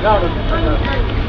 legal, né?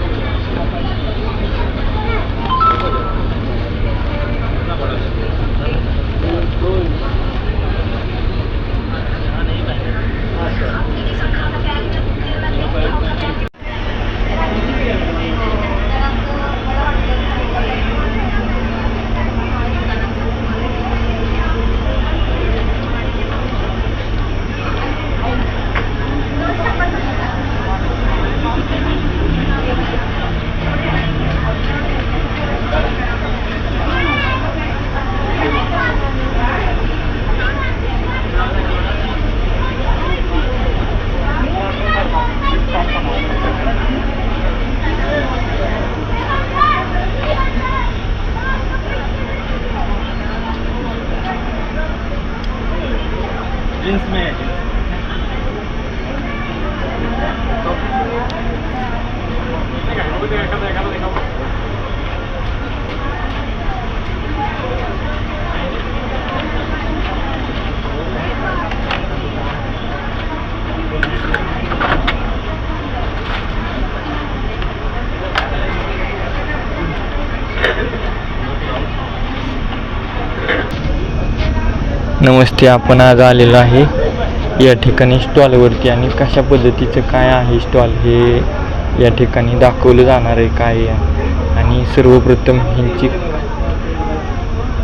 Jeans में है नमस्ते आपण आज आलेलो आहे या ठिकाणी स्टॉलवरती आणि कशा पद्धतीचं काय आहे स्टॉल हे या ठिकाणी दाखवलं जाणार आहे काय? आणि सर्वप्रथम ह्यांची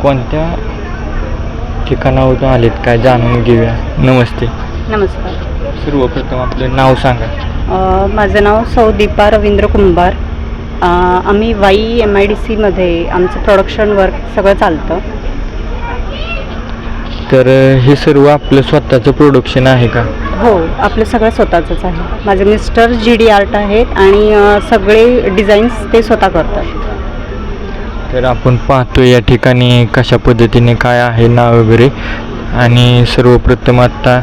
कोणत्या ठिकाणावरून आलेत काय जाणून घेऊया. नमस्ते. नमस्कार. सर्वप्रथम आपलं नाव सांगा. माझं नाव सौ दीपा रवींद्र कुंभार. अ, आम्ही वाई एम आय डी सीमध्ये आमचं प्रोडक्शन वर्क सगळं चालतं. तर हे सर्व आपलं स्वतःचं प्रोडक्शन आहे का? हो आपलं सगळं स्वतःचंच आहे. माझे मिस्टर जी डी आर्ट आहेत आणि अ, सगळे डिझाईन्स ते स्वतः करतात. तर आपण पाहतो या ठिकाणी कशा पद्धतीने काय आहे नाव वगैरे. आणि सर्वप्रथम आत्ता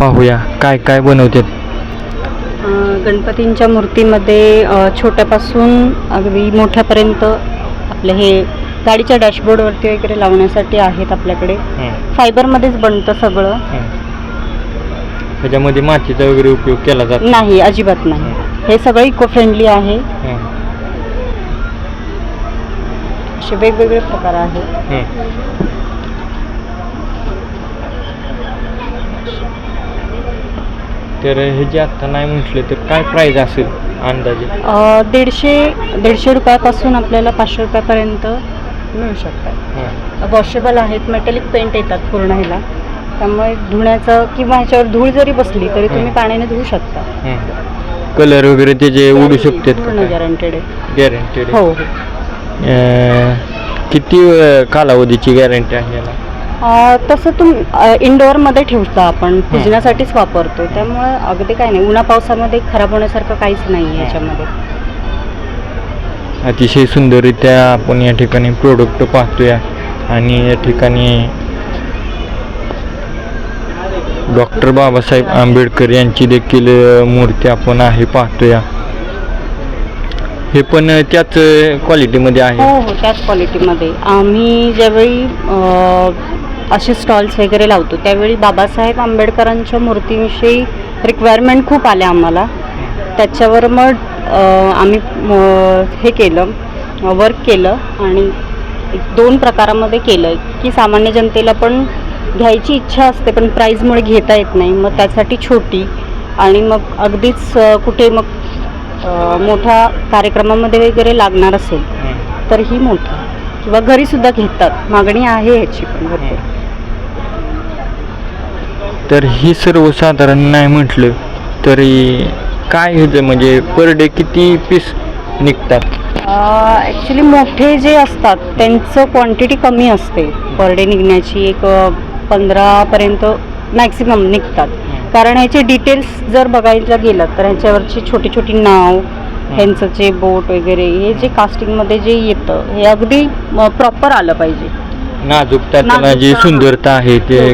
पाहूया काय काय बनवतात. अ, गणपतींच्या मूर्तीमध्ये अ, छोट्यापासून अगदी मोठ्यापर्यंत आपले हे गाडीच्या डॅशबोर्डवरती वगैरे लावण्यासाठी आहेत आपल्याकडे. फायबरमध्येच बनतं सगळं. त्याच्यामध्ये मातीचा वगैरे उपयोग केला जातो नाही. अजिबात नाही. हे. सगळं इको फ्रेंडली आहे. हं, असे वेगवेगळे प्रकार आहेत. हं. तर हे जे आत्ता नाही म्हटलं तर काय प्राईज असेल अंदाजे? अ, दीडशे दीडशे रुपयापासून आपल्याला पाचशे रुपयापर्यंत मिळू शकतात. वॉशेबल आहेत मेटॅलिक पेंट येतात पूर्ण ह्याला. त्यामुळे धुण्याचं किंवा ह्याच्यावर धूळ जरी बसली तरी तुम्ही. पाण्याने धुवू शकता. कलर वगैरे त्याचे उडू शकतात पूर्ण गॅरंटेड आहे. गॅरंटेड हो हो. किती कालावधीची गॅरंटी आहे याला? तसं तुम इंडोअरमध्ये ठेवता आपण. पुजण्यासाठीच वापरतो. त्यामुळे अगदी काय नाही. उन्हा पावसामध्ये खराब होण्यासारखं काहीच नाही आहे याच्यामध्ये. अतिशय सुंदररित्या आपण या ठिकाणी प्रोडक्ट पाहतोय. आणि या ठिकाणी डॉक्टर बाबासाहेब आंबेडकर यांची देखील मूर्ती आपण आहे पाहतोय. हे पण त्याच क्वालिटीमध्ये आहे. हो, हो त्याच क्वालिटीमध्ये आम्ही ज्यावेळी असे स्टॉल्स वगैरे लावतो त्यावेळी बाबासाहेब आंबेडकरांच्या मूर्तीविषयी रिक्वायरमेंट खूप आल्या आम्हाला. त्याच्यावर मग आम्ही हे केलं वर्क केलं आणि दोन प्रकारामध्ये केलं की सामान्य जनतेला पण घ्यायची इच्छा असते पण प्राईजमुळे घेता येत नाही. मग त्यासाठी छोटी आणि मग अगदीच कुठे मग मोठ्या कार्यक्रमामध्ये वगैरे लागणार असेल तर ही मोठी. किंवा घरी सुद्धा घेतात. मागणी आहे ह्याची पण भरपूर. तर ही सर्वसाधारण नाही म्हटलं तरी काय ह्याचं म्हणजे पर डे किती पीस निघतात? ॲक्च्युली मोठे जे असतात त्यांचं क्वांटिटी कमी असते. पर डे निघण्याची एक पंधरापर्यंत मॅक्सिमम निघतात. कारण ह्याचे डिटेल्स जर बघायला गेलं तर ह्याच्यावरची छोटी छोटी नाव ह्यांचं जे बोट वगैरे हे जे कास्टिंगमध्ये जे येतं हे अगदी प्रॉपर आलं पाहिजे. नाजूकता त्याला जी सुंदरता आहे ते.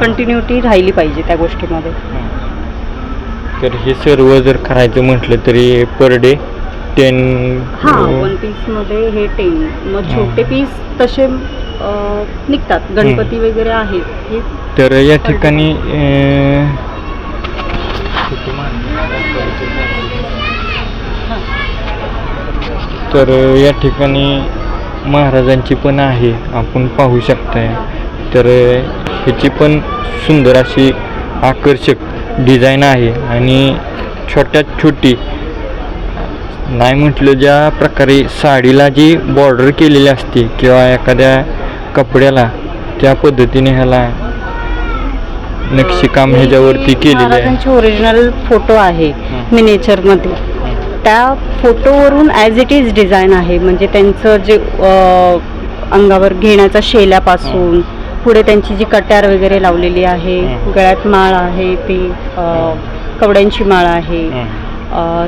कंटिन्युटी राहिली पाहिजे त्या गोष्टीमध्ये. तर हे सर्व जर करायचं म्हटलं तरी पर डे टेन हां वन पीसमध्ये हे टेन मग छोटे पीस तसे निघतात. गणपती वगैरे आहेत. हे तर या ठिकाणी तर या ठिकाणी महाराजांची पण आहे. आपण पाहू शकताय. तर ह्याची पण सुंदर अशी आकर्षक डिझाईन आहे आणि छोट्यात छोटी नाही म्हटलं ज्या प्रकारे साडीला जी बॉर्डर केलेली असते किंवा एखाद्या कपड्याला त्या पद्धतीने ह्याला नक्षीकाम ह्याच्यावरती केलेले आहे. महाराजांचे ओरिजिनल फोटो आहे हं. मिनेचरमध्ये. त्या फोटोवरून ॲज इट इज डिझाईन आहे. म्हणजे त्यांचं जे अंगावर घेण्याचा शेल्यापासून पुढे त्यांची जी कट्यार वगैरे लावलेली आहे. गळ्यात माळ आहे ती कवड्यांची माळ आहे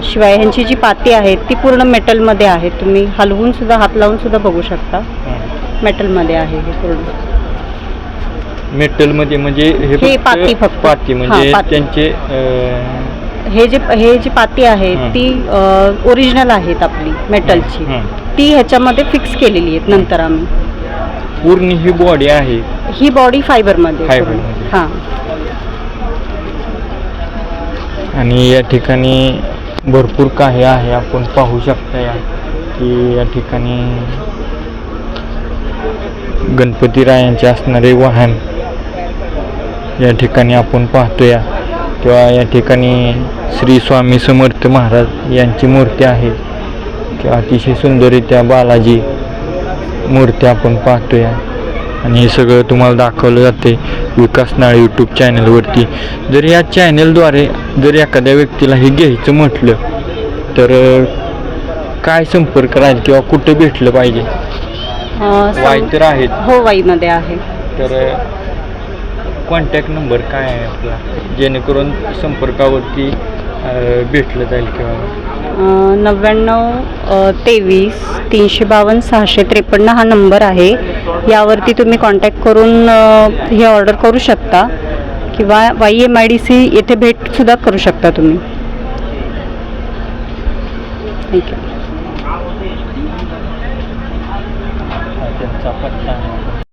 शिवाय ह्यांची जी पाती आहे ती पूर्ण मेटलमध्ये आहे तुम्ही हलवून सुद्धा हात लावून सुद्धा बघू शकता मेटलमध्ये आहे हे पूर्ण मेटलमध्ये म्हणजे हे पाती फक्त. पाती म्हणजे हां. त्यांचे हे जे हे जी पाती आहे. ती ओरिजिनल आहेत आपली मेटलची. ती ह्याच्यामध्ये फिक्स केलेली आहेत नंतर आम्ही पूर्ण ही बॉडी आहे. ही बॉडी Fiber पूर्ण. मध्ये. हां. आणि या ठिकाणी भरपूर काही आहे. आपण पाहू शकता या की या ठिकाणी गणपतीरायांचे असणारे वाहन या ठिकाणी आपण पाहतोया किंवा या ठिकाणी श्री स्वामी समर्थ महाराज यांची मूर्ती आहे. किंवा अतिशय सुंदररित्या बालाजी. मूर्ती आपण पाहतोया. आणि हे सगळं तुम्हाला दाखवलं जाते विकास नाळे यूट्यूब चॅनलवरती जर या चॅनलद्वारे जर एखाद्या व्यक्तीला हे घ्यायचं म्हटलं तर काय संपर्क राहील किंवा कुठं भेटलं पाहिजे? वाय तर आहेत. हो वाईमध्ये आहे. तर कॉन्टॅक्ट नंबर काय आहे आपला? जेणेकरून संपर्कावरती भेटलं जाईल किंवा नव्याण्णव तेवीस तीनशे बावन्न सहाशे त्रेपन्न हा नंबर आहे. यावरती तुम्ही कॉन्टॅक्ट करून हे ऑर्डर करू शकता. किंवा Y M I D C येथे भेटसुद्धा करू शकता तुम्ही. थँक्यू